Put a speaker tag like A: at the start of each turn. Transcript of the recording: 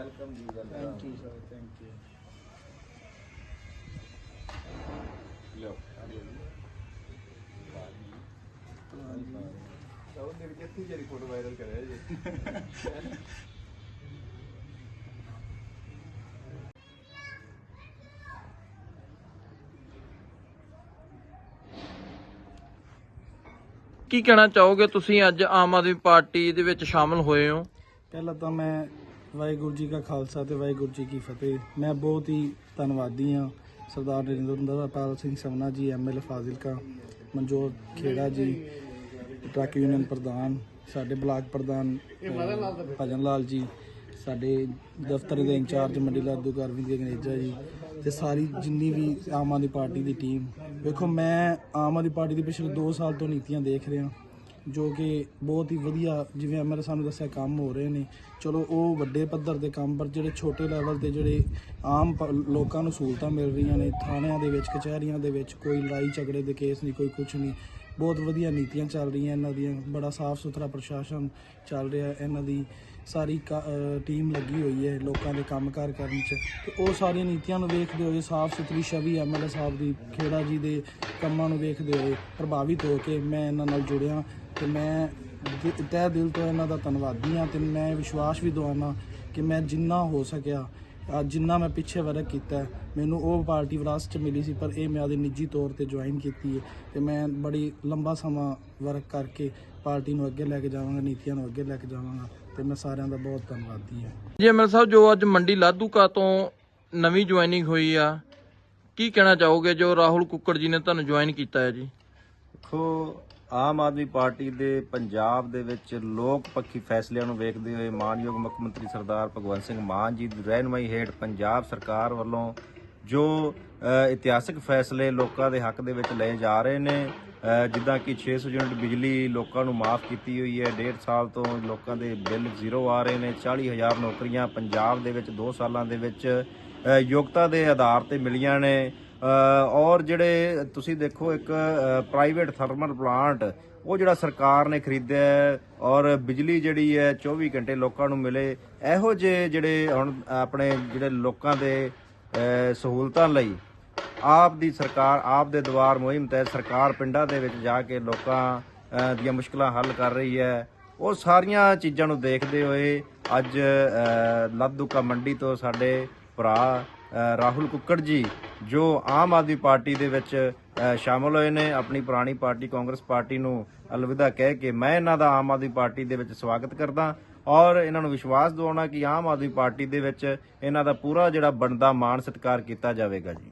A: Welcome ji
B: thank you sir thank you
A: ਲਿਓ ਸਭ ਨੇ ਕਿੱਥੇ ਜਿਹੜੀ ਫੋਟੋ ਵਾਇਰਲ ਕਰਿਆ ਜੀ
C: ਕੀ ਕਹਿਣਾ ਚਾਹੋਗੇ ਤੁਸੀਂ ਅੱਜ ਆਮ ਆਦਮੀ ਪਾਰਟੀ ਦੇ ਵਿੱਚ ਸ਼ਾਮਲ ਹੋਏ ਹੋ?
B: ਪਹਿਲਾਂ ਤਾਂ ਮੈਂ ਵਾਹਿਗੁਰੂ ਜੀ ਕਾ ਖਾਲਸਾ ਤੇ ਵਾਹਿਗੁਰੂ ਜੀ ਕੀ ਫਤਿਹ। ਮੈਂ ਬਹੁਤ ਹੀ ਧੰਨਵਾਦੀ ਹਾਂ ਸਰਦਾਰ ਨਰਿੰਦਰ ਪਾਲ ਸਿੰਘ ਸਮਨਾ ਜੀ ਐਮਐਲ ਫਾਜ਼ਿਲਕਾ, ਮਨਜੋਤ ਖੇੜਾ ਜੀ, ਟਰੱਕ ਯੂਨੀਅਨ ਪ੍ਰਧਾਨ, ਸਾਡੇ ਬਲਾਕ ਪ੍ਰਧਾਨ ਭਜਨ ਲਾਲ ਜੀ, ਸਾਡੇ ਦਫ਼ਤਰ ਦੇ ਇੰਚਾਰਜ ਮੰਡੀ ਲਾਦੂ ਕਰਵਿੰਦ ਗਨੇਜਾ ਜੀ ਤੇ ਸਾਰੀ ਜਿੰਨੀ ਵੀ ਆਮ ਆਦਮੀ ਪਾਰਟੀ ਦੀ ਟੀਮ ਵੇਖੋ, ਮੈਂ ਆਮ ਆਦਮੀ ਪਾਰਟੀ ਦੀ ਪਿਛਲੇ 2 ਸਾਲ ਤੋਂ ਨੀਤੀਆਂ ਦੇਖ ਰਿਹਾ। ਜੋ ਕਿ ਬਹੁਤ ਹੀ ਵਧੀਆ, ਜਿਵੇਂ ਐਮਐਲਏ ਸਾਨੂੰ ਦੱਸਿਆ, ਕੰਮ ਹੋ ਰਹੇ ਨੇ। ਚਲੋ, ਉਹ ਵੱਡੇ ਪੱਧਰ ਦੇ ਕੰਮ, ਪਰ ਜਿਹੜੇ ਛੋਟੇ ਲੈਵਲ ਤੇ ਜਿਹੜੇ ਆਮ ਪ- ਲੋਕਾਂ ਨੂੰ ਸਹੂਲਤਾਂ ਮਿਲ ਰਹੀਆਂ ਨੇ, ਥਾਣਿਆਂ ਦੇ ਵਿੱਚ, ਕਚਹਿਰੀਆਂ ਦੇ ਵਿੱਚ, ਕੋਈ ਲੜਾਈ ਝਗੜੇ ਦੇ ਕੇਸ ਨਹੀਂ, ਕੋਈ ਕੁਝ ਨਹੀਂ। ਬਹੁਤ ਵਧੀਆ ਨੀਤੀਆਂ ਚੱਲ ਰਹੀਆਂ ਇਹਨਾਂ ਦੀਆਂ, ਬੜਾ ਸਾਫ਼ ਸੁਥਰਾ ਪ੍ਰਸ਼ਾਸਨ ਚੱਲ ਰਿਹਾ ਇਹਨਾਂ ਦੀ। ਸਾਰੀ ਕਾ- ਟੀਮ ਲੱਗੀ ਹੋਈ ਹੈ ਲੋਕਾਂ ਦੇ ਕੰਮਕਾਰ ਕਰਨ 'ਚ। ਤੇ ਉਹ ਸਾਰੀਆਂ ਨੀਤੀਆਂ ਨੂੰ ਵੇਖਦੇ ਹੋਏ, ਸਾਫ਼ ਸੁਥਰੀ ਛਵੀ ਐਮਐਲਏ ਸਾਹਿਬ ਦੀ, ਖੇੜਾ ਜੀ ਦੇ ਕੰਮਾਂ ਨੂੰ ਵੇਖਦੇ ਹੋਏ, ਪ੍ਰਭਾਵਿਤ ਹੋ ਕੇ ਮੈਂ ਇਹਨਾਂ ਨਾਲ ਜੁੜਿਆ। ਤੇ ਮੈਂ ਦਿ- ਤਹਿ ਦਿਲ ਤੋਂ ਇਹਨਾਂ ਦਾ ਧੰਨਵਾਦੀ ਹਾਂ ਤੇ ਮੈਂ ਵਿਸ਼ਵਾਸ ਵੀ ਦਵਾਨਾ ਕਿ ਮੈਂ ਜਿੰਨਾ ਹੋ ਸਕਿਆ ਜਿੰਨਾ ਮੈਂ ਪਿੱਛੇ ਵਰਕ ਕੀਤਾ ਮੈਨੂੰ ਉਹ ਪਾਰਟੀ ਵਿਰਾਸਤ ਚ ਮਿਲੀ ਸੀ ਪਰ ਇਹ ਮੈਂ ਆਪਦੇ ਨਿੱਜੀ ਤੌਰ ਤੇ ਜੁਆਇਨ ਕੀਤੀ ਹੈ ਤੇ ਮੈਂ ਬੜੀ ਲੰਬਾ ਸਮਾਂ ਵਰਕ ਕਰਕੇ ਪਾਰਟੀ ਨੂੰ ਅੱਗੇ ਲੈ ਕੇ ਜਾਵਾਂਗਾ ਨੀਤੀਆਂ ਨੂੰ ਅੱਗੇ ਲੈ ਕੇ ਜਾਵਾਂਗਾ ਤੇ ਮੈਂ ਸਾਰਿਆਂ ਦਾ ਬਹੁਤ ਧੰਨਵਾਦੀ ਹਾਂ।
C: ਜੀ ਐਮਐਲ ਸਾਹਿਬ ਜੋ ਅੱਜ ਮੰਡੀ ਲਾਧੂਕਾ ਤੋਂ ਨਵੀਂ ਜੁਆਇਨਿੰਗ ਹੋਈ ਆ ਕੀ ਕਹਿਣਾ ਚਾਹੋਗੇ ਜੋ ਰਾਹੁਲ ਕੁੱਕੜ ਜੀ ਨੇ ਤੁਹਾਨੂੰ ਜੁਆਇਨ ਕੀਤਾ ਹੈ ਜੀ?
A: ਦੇਖੋ ਆਮ ਆਦਮੀ ਪਾਰਟੀ ਦੇ ਪੰਜਾਬ ਦੇ ਵਿੱਚ ਲੋਕ ਪੱਖੀ ਫੈਸਲਿਆਂ ਨੂੰ ਵੇਖਦੇ ਹੋਏ ਮਾਨਯੋਗ ਮੁੱਖ ਮੰਤਰੀ ਸਰਦਾਰ ਭਗਵੰਤ ਸਿੰਘ ਮਾਨ ਜੀ ਦੀ ਰਹਿਨਮਾਈ ਹੇਠ ਪੰਜਾਬ ਸਰਕਾਰ ਵੱਲੋਂ ਜੋ ਅ, ਇਤਿਹਾਸਕ ਫੈਸਲੇ ਲੋਕਾਂ ਦੇ ਹੱਕ ਦੇ ਵਿੱਚ ਲਏ ਜਾ ਰਹੇ ਨੇ ਜਿੱਦਾਂ ਕਿ 600 ਯੂਨਿਟ ਬਿਜਲੀ ਲੋਕਾਂ ਨੂੰ ਮਾਫ ਕੀਤੀ ਹੋਈ ਹੈ ਡੇਢ ਸਾਲ ਤੋਂ ਲੋਕਾਂ ਦੇ ਬਿੱਲ ਜ਼ੀਰੋ ਆ ਰਹੇ ਨੇ 40000 ਨੌਕਰੀਆਂ ਪੰਜਾਬ ਦੇ ਵਿੱਚ 2 ਸਾਲਾਂ ਦੇ ਵਿੱਚ ਯੋਗਤਾ ਦੇ ਆਧਾਰ ਤੇ ਮਿਲੀਆਂ ਨੇ ਔਰ ਜਿਹੜੇ ਤੁਸੀਂ ਦੇਖੋ ਇੱਕ ਪ੍ਰਾਈਵੇਟ ਥਰਮਲ ਪਲਾਂਟ ਉਹ ਜਿਹੜਾ ਸਰਕਾਰ ਨੇ ਖਰੀਦਿਆ ਔਰ ਬਿਜਲੀ ਜਿਹੜੀ ਹੈ 24 ਘੰਟੇ ਲੋਕਾਂ ਨੂੰ ਮਿਲੇ, ਇਹੋ ਜਿਹੇ ਜਿਹੜੇ ਹੁਣ ਆਪਣੇ ਜਿਹੜੇ ਲੋਕਾਂ ਦੇ ਸਹੂਲਤਾਂ ਲਈ ਆਪ ਦੀ ਸਰਕਾਰ, ਆਪ ਦੇ ਦੁਆਰ ਮੁਹਿੰਮ ਤਹਿਤ ਸਰਕਾਰ ਪਿੰਡਾਂ ਦੇ ਵਿੱਚ ਜਾ ਕੇ ਲੋਕਾਂ ਦੀਆਂ ਮੁਸ਼ਕਲਾਂ ਹੱਲ ਕਰ ਰਹੀ ਹੈ। ਉਹ ਸਾਰੀਆਂ ਚੀਜ਼ਾਂ ਨੂੰ ਦੇਖਦੇ ਹੋਏ ਅੱਜ ਲੱਦੂਕਾ ਮੰਡੀ ਤੋਂ ਸਾਡੇ ਭਰਾ ਰਾਹੁਲ ਕੁੱਕੜ ਜੀ ਜੋ ਆਮ ਆਦਮੀ ਪਾਰਟੀ ਦੇ ਵਿੱਚ ਅ, ਸ਼ਾਮਲ ਹੋਏ ਨੇ ਆਪਣੀ ਪੁਰਾਣੀ ਪਾਰਟੀ ਕਾਂਗਰਸ ਪਾਰਟੀ ਨੂੰ ਅਲਵਿਦਾ ਕਹਿ ਕੇ ਮੈਂ ਇਹਨਾਂ ਦਾ ਆਮ ਆਦਮੀ ਪਾਰਟੀ ਦੇ ਵਿੱਚ ਸਵਾਗਤ ਕਰਦਾ ਔਰ ਇਹਨਾਂ ਨੂੰ ਵਿਸ਼ਵਾਸ ਦਿਵਾਉਣਾ ਕਿ ਆਮ ਆਦਮੀ ਪਾਰਟੀ ਦੇ ਵਿੱਚ ਇਹਨਾਂ ਦਾ ਪੂਰਾ ਜਿਹੜਾ ਬਣਦਾ ਮਾਣ ਸਤਿਕਾਰ ਕੀਤਾ ਜਾਵੇਗਾ ਜੀ।